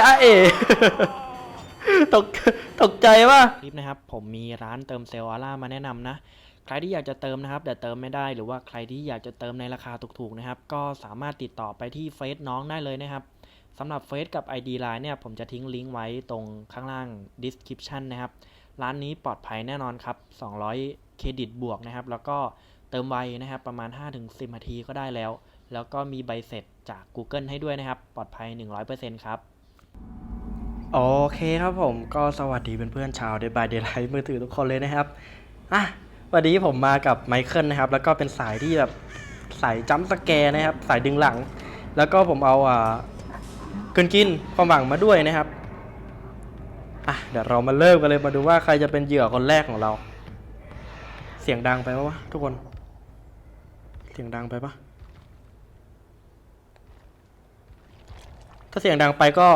จ ตกตกใจว่าคลิปนะครับ ผมมีร้านเติมเซลล์อร่ามาแนะนำนะ ใครที่อยากจะเติมนะครับ แต่เติมไม่ได้หรือว่าใครที่อยากจะเติมในราคาถูกๆนะครับ ก็สามารถติดต่อไปที่เฟซน้องได้เลยนะครับสำหรับเฟซกับ ID Line เนี่ย ผมจะทิ้งลิงก์ไว้ตรงข้างล่าง description นะครับ ร้านนี้ปลอดภัยแน่นอนครับ 200 เครดิตบวกนะครับ แล้วก็เติมไวนะครับ ประมาณ 5-10นาทีก็ได้แล้ว แล้วก็มีใบเสร็จจาก Google ให้ด้วยนะครับ ปลอดภัย 100%ครับ โอเคครับผมก็สวัสดีเพื่อนๆชาวเดบายเด y ไลท์มือถือทุกคนเลยนะครับอะวันนี้ผมมากับไมเคิลนะครับ แล้วก็เป็นสายที่แบบสายจัมสแกร์นะครับ สายดึงหลัง แล้วก็ผมเอาอ่าเกินกินความหวังมาด้วยนะครับอะเดี๋ยวเรามาเริ่มกันเลยมาดูว่าใครจะเป็นเหยื่อคนแรกของเรา เสียงดังไปปะวะทุกคน เสียงดังไปปะถ้าเสียงดังไปก็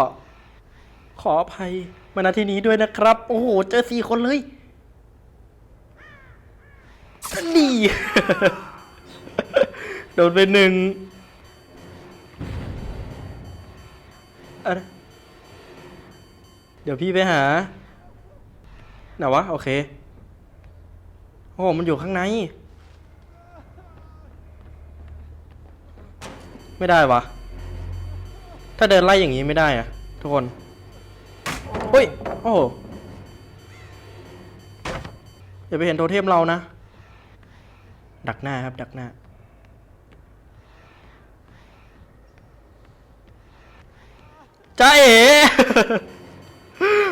ขออภัยมาณที่นี้ด้วยนะครับ โอ้โห เจอสี่คนเลยดีโดนไปหนึ่งอะไรเดี๋ยวพี่ไปหาไหนวะ โอเค โอ้โหมันอยู่ข้างใน ไม่ได้วะ ถ้าเดินไล่อย่างนี้ไม่ได้อะทุกคน เฮ้ย โอ้โหอย่าไปเห็นโทเทมเรานะ ดักหน้าครับ ดักหน้า จ้าเอ๋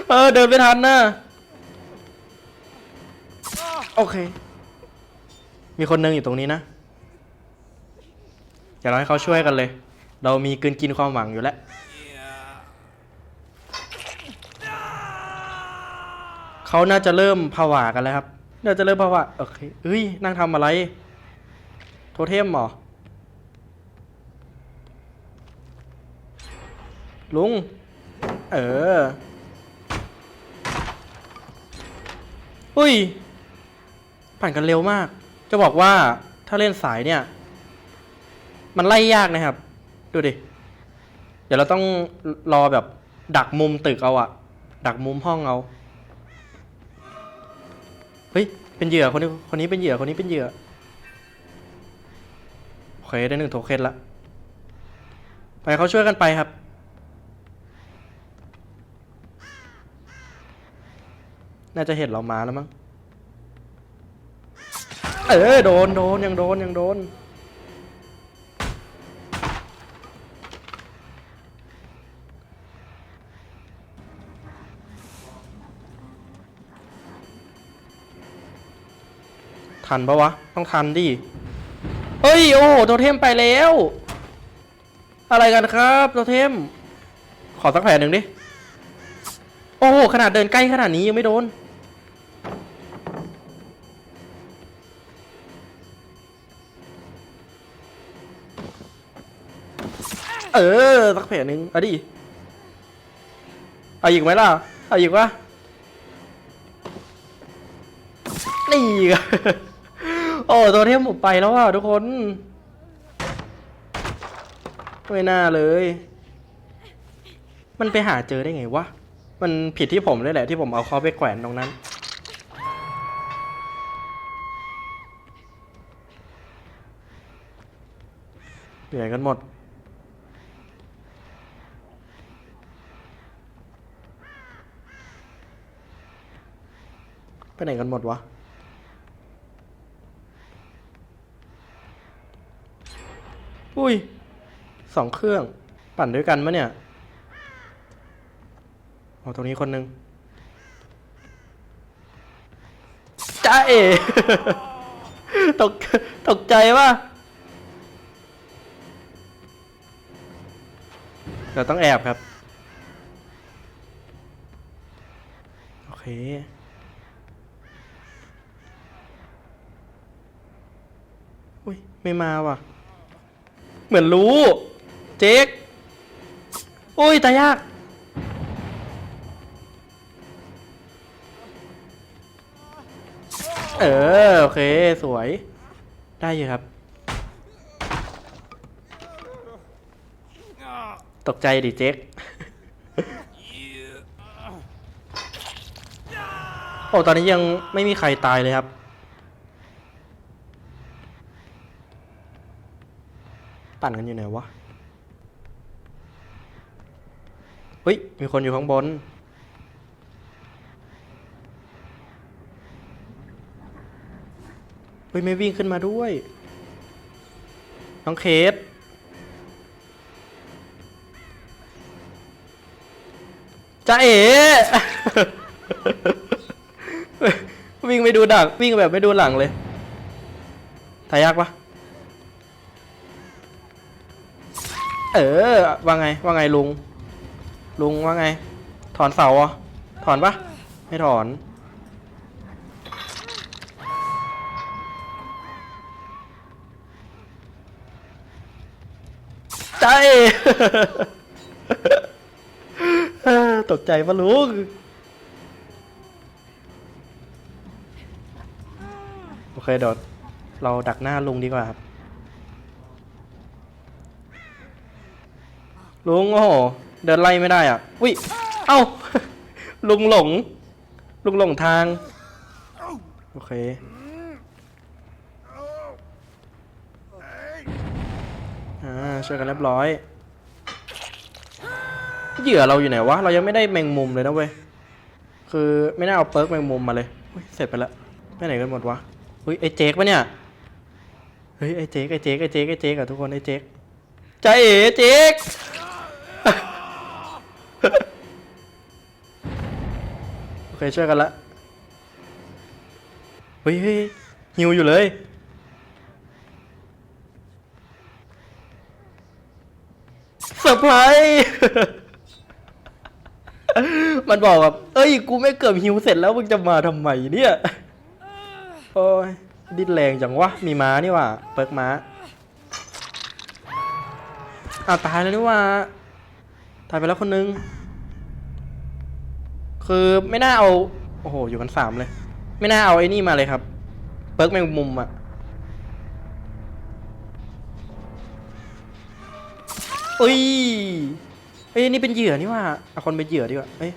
เออ เดินไม่ทันนะ โอเค มีคนหนึงอยู่ตรงนี้นะ อย่าเราให้เขาช่วยกันเลย เรามีกลืนกินความหวังอยู่แล้ว เขาน่าจะเริ่มผวากันแล้วครับ น่าจะเริ่มผวาโอเคเอ้ยนั่งทำอะไร โทเทมเหรอลุง เอออุ้ย ผ่านกันเร็วมาก จะบอกว่าถ้าเล่นสายเนี่ย มันไล่ยากนะครับ ดูดิ เดี๋ยวเราต้องรอแบบดักมุมตึกเอาอะดักมุมห้องเอา เฮ้ย เป็นเหยื่อคนนี้ คนนี้เป็นเหยื่อ คนนี้เป็นเหยื่อ โอเค ได้หนึ่งโทเค็นละ ไปเขาช่วยกันไปครับ น่าจะเห็นเรามาแล้วมั้ง เออ โดน โดน ยังโดน ยังโดน ทันปะวะ ต้องทันดิ เฮ้ย โอ้โหโทเทมไปแล้ว อะไรกันครับโทเทม ขอสักแผลหนึ่งดิ โอ้โห ขนาดเดินใกล้ขนาดนี้ยังไม่โดน เออ สักแผลหนึ่งเอาดิเอาอีกไหมล่ะ เอาอีกวะนี่ โอ้ตัวเทมผมไปแล้วอะทุกคนไม่น่าเลย มันไปหาเจอได้ไงวะ มันผิดที่ผมเลยแหละที่ผมเอาเขาไปแขวนตรงนั้นเหนื่อกันหมดไปไหนกันหมดวะ อุ้ยสองเครื่อง ปั่นด้วยกันมะเนี่ยเอาตรงนี้คนหนึ่งจ้าเอตกตกใจว่าเราต้องแอบครับ โอเคอุ้ยไม่มาว่ะ เหมือนรู้ เจ๊กโอ้ยตายยาก เออ โอเค สวย ได้อยู่ครับ ตกใจดิเจ๊กโอ้ ตอนนี้ยังไม่มีใครตายเลยครับ ปั่นกันอยู่ไหนวะ เฮ้ย มีคนอยู่ข้างบน เฮ้ย ไม่วิ่งขึ้นมาด้วย น้องเคสจ้าเอ๋วิ่งไม่ดูดักวิ่งแบบไม่ดูหลังเลย ทายากปะ เออว่าไงว่าไงลุง ลุงว่าไง ถอนเสาอะถอนปะไม่ถอนใจตกใจปะลุงโอเคเดี๋ยวเราดักหน้าลุงดีกว่าครับ ลุงโอ้โหเดินไล่ไม่ได้อะอุ้ยเอ้า ลุงหลง ลุงหลงทาง โอเค อ่าช่วยกันเรียบร้อย เหยื่อเราอยู่ไหนวะ เรายังไม่ได้แมงมุมเลยนะเว้ย คือไม่น่าเอาเปิร์กแมงมุมมาเลยอุ๊ยเสร็จไปแล้วไปไหนกันหมดวะเฮ้ยไอ้เจ๊กปะเนี่ย เฮ้ยไอ้เจ๊กไอ้เจ๊กไอ้เจ๊กไอ้เจ๊กอะทุกคนไอ้เจ๊กใจเอ๋เจ๊ก โอเคช่วยกันละเฮ้ยหิวอยู่เลย เซอร์ไพรส์มันบอกแบบเอ้ย กูไม่เกือบหิวเสร็จแล้วมึงจะมาทำไมเนี่ย โอ้ย ดิ้นแรงจังวะ มีม้านี่ว่าเปิกม้าอ้าวตายแล้วนี่ว่าตายไปแล้วคนนึง คือไม่น่าเอา โอ้โห อยู่กันสามเลย ไม่น่าเอาไอ้นี่มาเลยครับ เปิร์กแมงมุมอะเอ้ยเอ้ยนี่เป็นเหยื่อนี่ว่าเอาคนเป็นเหยื่อดีกว่าเอ้ย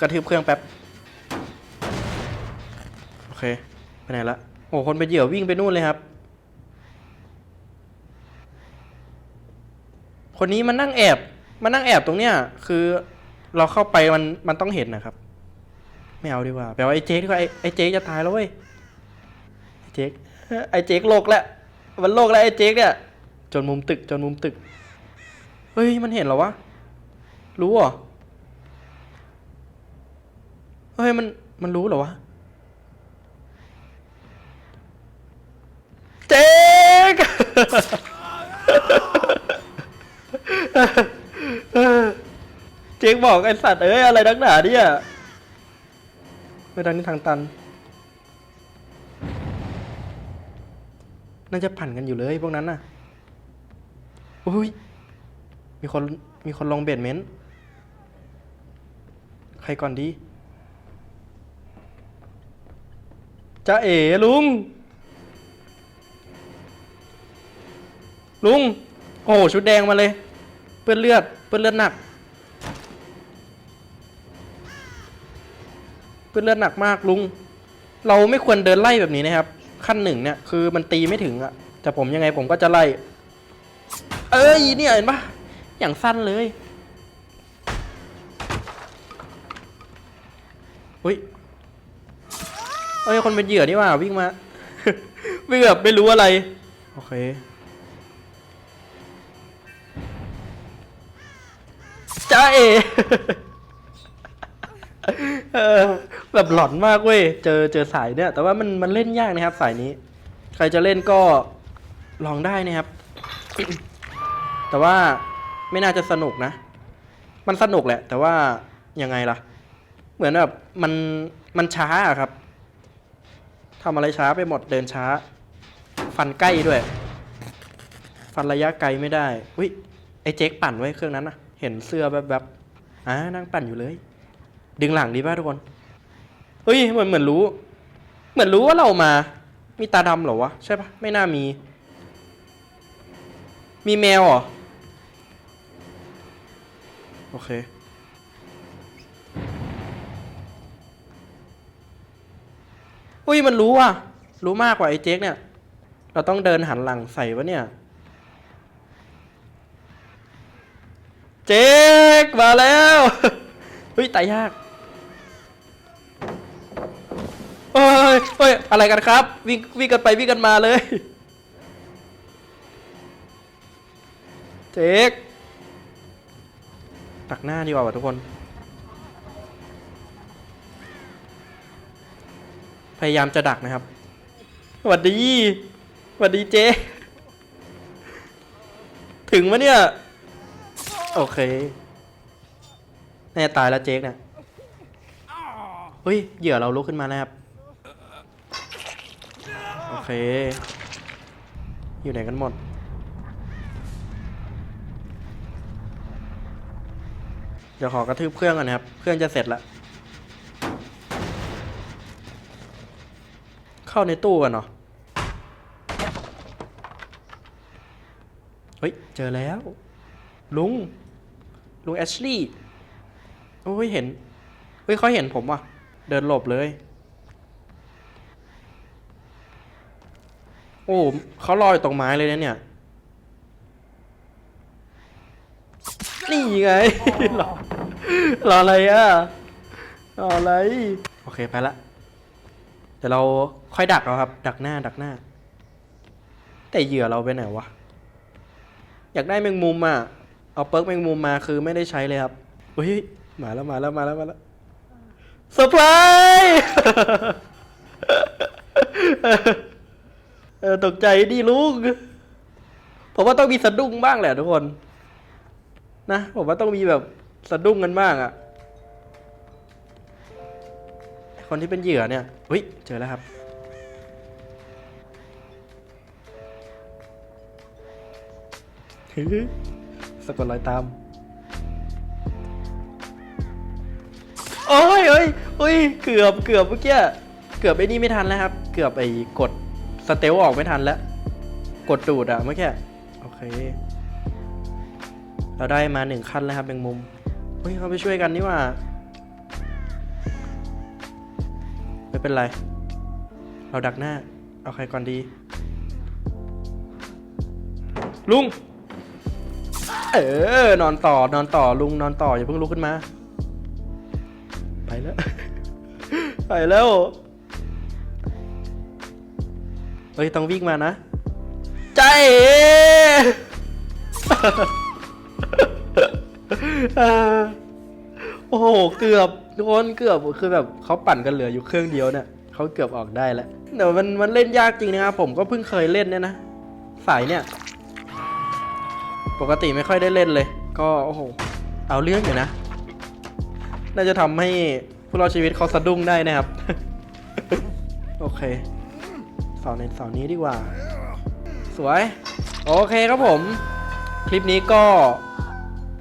กระทืบเครื่องแป๊บ โอเค ไปไหนละ โอ้คนเป็นเหยื่อวิ่งไปนู่นเลยครับ คนนี้มันนั่งแอบ มันนั่งแอบตรงเนี้ย คือเราเข้าไปมันมันต้องเห็นนะครับ ไม่เอาดีกว่าแปลว่าไอ้เจ๊กดีกว่าไอ้ไอ้เจ๊จะตายแล้วเว้ยไอ้เจ๊กไอ้เจ๊กโลกแล้วมันโลกแล้วไอ้เจ๊กเนี่ย จนมุมตึกจนมุมตึกเฮ้ยมันเห็นเหรอวะรู้เหรอเฮ้ยมันมันรู้เหรอวะเจ๊กเจ๊กบอกไอ้สัตว์เอ้ยอะไรนักหนาเนี่ย ไม่ดังนี่ทางตัน น่าจะปั่นกันอยู่เลยพวกนั้นน่ะอุ้ย มีคน มีคนลงเบดเมนต์ ใครก่อนดีจ้าเอ๋ลุง ลุง โอ้ชุดแดงมาเลย เปื้อนเลือด เปื้อนเลือดหนัก เปื้อนเลือดหนักมากลุง เราไม่ควรเดินไล่แบบนี้นะครับ ขั้นหนึ่งเนี่ยคือมันตีไม่ถึงอะแต่ผมยังไงผมก็จะไล่ เอ้ยเนี่ยเห็นปะอย่างสั้นเลยอุ้ยเอ้ยคนเป็นเหยื่อนี่ว่าวิ่งมา วิ่งแบบไม่รู้อะไร โอเคจ้าเอ เออแบบหลอนมากเว้ย เจอเจอสายเนี่ย แต่ว่ามันมันเล่นยากนะครับ สายนี้ ใครจะเล่นก็ลองได้นะครับ แต่ว่าไม่น่าจะสนุกนะ มันสนุกแหละ แต่ว่ายังไงล่ะ เหมือนแบบมันมันช้าครับทำอะไรช้าไปหมดเดินช้า ฟันใกล้ด้วย ฟันระยะไกลไม่ได้อุ้ยไอ้เจ๊กปั่นไว้เครื่องนั้นนะเห็นเสื้อแบบแบบอ่านั่งปั่นอยู่เลย ดึงหลังดีป่ะทุกคน เฮ้ยเหมือนเหมือนรู้ เหมือนรู้ว่าเรามา มีตาดำเหรอวะ ใช่ปะไม่น่ามี มีแมวเหรอ โอเค อุ้ยมันรู้ว่ะ รู้มากกว่าไอ้เจ๊กเนี่ย เราต้องเดินหันหลังใส่วะเนี่ย เจ๊กมาแล้ว เฮ้ยตายยาก ยเฮ้ยอะไรกันครับ วิ่งวิ่งกันไปวิ่งกันมาเลยเจ๊กตักหน้าดีกว่าว่ะทุกคน พยายามจะดักนะครับสวัสดีสวัสดีเจ๊ถึงมะเนี่ย โอเค แน่ตายแล้วเจ๊กเนี่ยเฮ้ย เหยื่อเราลุกขึ้นมาแล้วครับ โอเค อยู่ไหนกันหมด เดี๋ยวขอกระทืบเครื่องก่อนนะครับ เครื่องจะเสร็จแล้วเข้าในตู้กันเนาะเฮ้ย เจอแล้ว ลุง ลุงแอชลีย์โอ้ย เห็น เฮ้ยเขาเห็นผมว่ะ เดินหลบเลย อ้เขาลอยตรงไม้เลยนะเนี่ย นี่ไงรอรออะไรอะรออะไร โอเคไปละเดี๋ยวเราค่อยดักเอาครับ ดักหน้าดักหน้า แต่เหยื่อเราไปไหนวะ อยากได้แมงมุมอะ เอาเปิร์กแมงมุมมาคือไม่ได้ใช้เลยครับเฮ้ยมาแล้วมาแล้วมาแล้วมาแล้วเซอร์ไพรส์ เออตกใจดิลุงผมว่าต้องมีสะดุ้งบ้างแหละทุกคน นะผมว่าต้องมีแบบสะดุ้งกันบ้างอะคนที่เป็นเหยื่อเนี่ยอุ้ยเจอแล้วครับสะกดรอยตามโอ้ยโอ้ยโอ้ย เกือบ เกือบเมื่อกี้ เกือบไอ้นี่ไม่ทันแล้วครับ เกือบไอ้กด สเตลออกไม่ทันแล้ว กดดูดอะเมื่อกี้โอเค เราได้มาหนึ่งขั้นแล้วครับแมงมุมเฮ้ยเขาไปช่วยกันนี่ว่า ไม่เป็นไร เราดักหน้า เอาใครก่อนดี ลุง เออ นอนต่อนอนต่อลุงนอนต่ออย่าเพิ่งลุกขึ้นมา ไปแล้ว ไปแล้ว ฮ้ยต้องวิ่งมานะใจเอ๋โอ้โหเกือบทุกคนเกือบคือแบบเขาปั่นกันเหลืออยู่เครื่องเดียวเนี่ยเขาเกือบออกได้แล้วแต่มันมันเล่นยากจริงนะครับผมก็เพิ่งเคยเล่นเนี่ยนะสายเนี่ย ปกติไม่ค่อยได้เล่นเลย ก็โอ้โหเอาเรื่องอยู่นะ น่าจะทำให้ผู้รอดชีวิตเขาสะดุ้งได้นะครับ โอเค เสาในเสานี้ดีกว่า สวย โอเคครับผม คลิปนี้ก็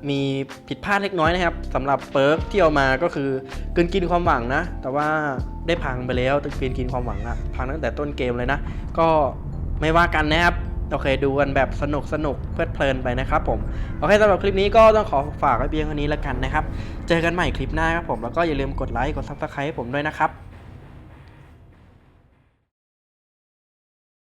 มีผิดพลาดเล็กน้อยนะครับสำหรับเปิร์กที่เอามาก็คือเกินกินความหวังนะ แต่ว่าได้พังไปแล้วตึกเกินกินความหวังอะพังตั้งแต่ต้นเกมเลยนะ ก็ไม่ว่ากันนะครับโอเคดูกันแบบสนุกสนุกเพลิดเพลินไปนะครับผมโอเคสำหรับคลิปนี้ก็ต้องขอฝากไว้เพียงเท่านี้แล้วกันนะครับ เจอกันใหม่คลิปหน้าครับผมแล้วก็อย่าลืมกดไลค์กดซับสไครต์ให้ผมด้วยนะครับ